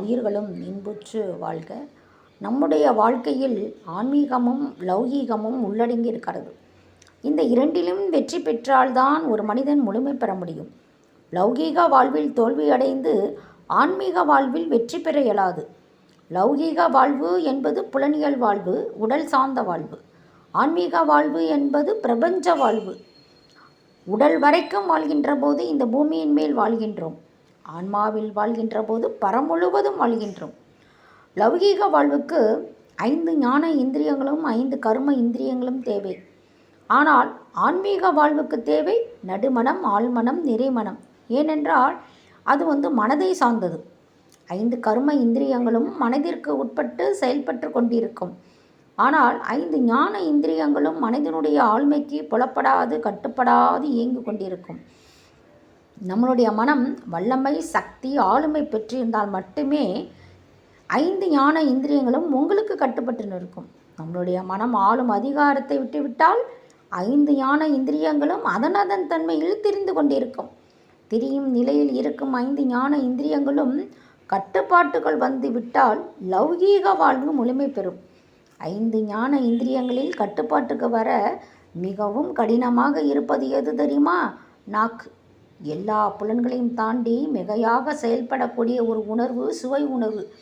உயிர்களும் இன்புற்று வாழ்க. நம்முடைய வாழ்க்கையில் ஆன்மீகமும் லௌகீகமும் உள்ளடங்கி இருக்கிறது இந்த இரண்டிலும் வெற்றி பெற்றால்தான் ஒரு மனிதன் முழுமை பெற முடியும். லௌகீக வாழ்வில் தோல்வியடைந்து ஆன்மீக வாழ்வில் வெற்றி பெற இயலாது. லௌகீக வாழ்வு என்பது புலனியல் வாழ்வு உடல் சார்ந்த வாழ்வு. ஆன்மீக வாழ்வு என்பது பிரபஞ்ச வாழ்வு. உடல் வரைக்கும் வாழ்கின்ற போது இந்த பூமியின் மேல் வாழ்கின்றோம். ஆன்மாவில் வாழ்கின்ற போது பரமுழுவதும் வாழ்கின்றோம். லௌகீக வாழ்வுக்கு ஐந்து ஞான இந்திரியங்களும் ஐந்து கர்ம இந்திரியங்களும் தேவை. ஆனால் ஆன்மீக வாழ்வுக்கு தேவை நடுமணம் ஆழ்மனம் நிறைமணம். ஏனென்றால் அது வந்து மனதை சார்ந்தது. ஐந்து கர்ம இந்திரியங்களும் மனதிற்கு உட்பட்டு செயல்பட்டு கொண்டிருக்கும். ஆனால் ஐந்து ஞான இந்திரியங்களும் மனிதனுடைய ஆழ்மைக்கு புலப்படாது கட்டுப்படாது இயங்கி கொண்டிருக்கும். நம்மளுடைய மனம் வல்லமை சக்தி ஆளுமை பெற்றிருந்தால் மட்டுமே ஐந்து ஞான இந்திரியங்களும் உங்களுக்கு கட்டுப்பட்டு நிற்கும். நம்மளுடைய மனம் ஆளும் அதிகாரத்தை விட்டுவிட்டால் ஐந்து ஞான இந்திரியங்களும் அதன் அதன் தன்மையில் திரிந்து கொண்டிருக்கும். திரியும் நிலையில் இருக்கும் ஐந்து ஞான இந்திரியங்களும் கட்டுப்பாட்டுகள் வந்து விட்டால் லௌகீக வாழ்வு முழுமை பெறும். ஐந்து ஞான இந்திரியங்களில் கட்டுப்பாட்டுக்கு வர மிகவும் கடினமாக இருப்பது எது தெரியுமா? நாக்கு. எல்லா புலன்களையும் தாண்டி மிகையாக செயல்படக்கூடிய ஒரு உணர்வு சுவை உணர்வு.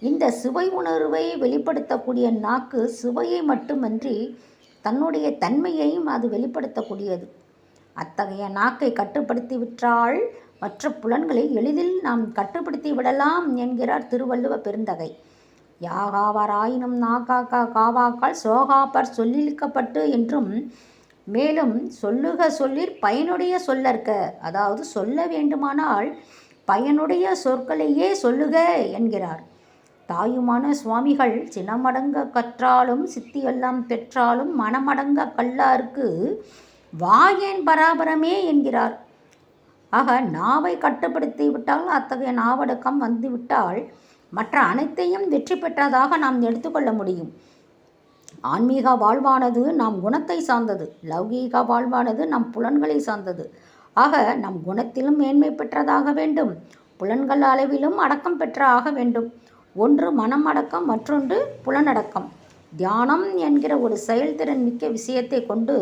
இந்த சுவை உணர்வை வெளிப்படுத்தக்கூடிய நாக்கு சுவையை மட்டுமன்றி தன்னுடைய தன்மையையும் அது வெளிப்படுத்தக்கூடியது. அத்தகைய நாக்கை கட்டுப்படுத்தி விட்டால் மற்ற புலன்களை எளிதில் நாம் கட்டுப்படுத்தி விடலாம் என்கிறார் திருவள்ளுவ பெருந்தகை. யாகாவராயினும் நாகாக்கா காவாக்கால் சோகாப்பர் சொல்லிழுக்கப்பட்டு என்றும் மேலும் சொல்லுக சொல்லிற் பயனுடைய சொல்லற்க. அதாவது சொல்ல வேண்டுமானால் பயனுடைய சொற்களையே சொல்லுக என்கிறார். தாயுமான சுவாமிகள் சினமடங்க கற்றாலும் சித்தியெல்லாம் பெற்றாலும் மனமடங்க கல்லாருக்கு வாயேன் பராபரமே என்கிறார். ஆக நாவை கட்டுப்படுத்தி விட்டால் அத்தகைய நாவடக்கம் வந்துவிட்டால் மற்ற அனைத்தையும் வெற்றி பெற்றதாக நாம் எடுத்துக்கொள்ள முடியும். ஆன்மீக வாழ்வானது நாம் குணத்தை சார்ந்தது. லௌகீக வாழ்வானது நம் புலன்களை சார்ந்தது. ஆக நம் குணத்திலும் மேன்மை பெற்றதாக வேண்டும். புலன்கள் அளவிலும் அடக்கம் பெற்ற ஆக வேண்டும். ஒன்று மனம் அடக்கம் மற்றொன்று புலனடக்கம் தியானம் என்கிற ஒரு செயல்திறன் மிக்க விஷயத்தை கொண்டு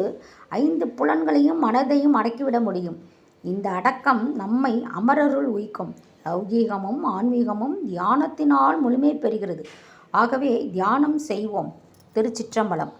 ஐந்து புலன்களையும் மனதையும் அடக்கிவிட முடியும். இந்த அடக்கம் நம்மை அமரருள் உய்க்கும் லௌகீகமும் ஆன்மீகமும் தியானத்தினால் முழுமை பெறுகிறது. ஆகவே தியானம் செய்வோம். திருச்சிற்றம்பலம்.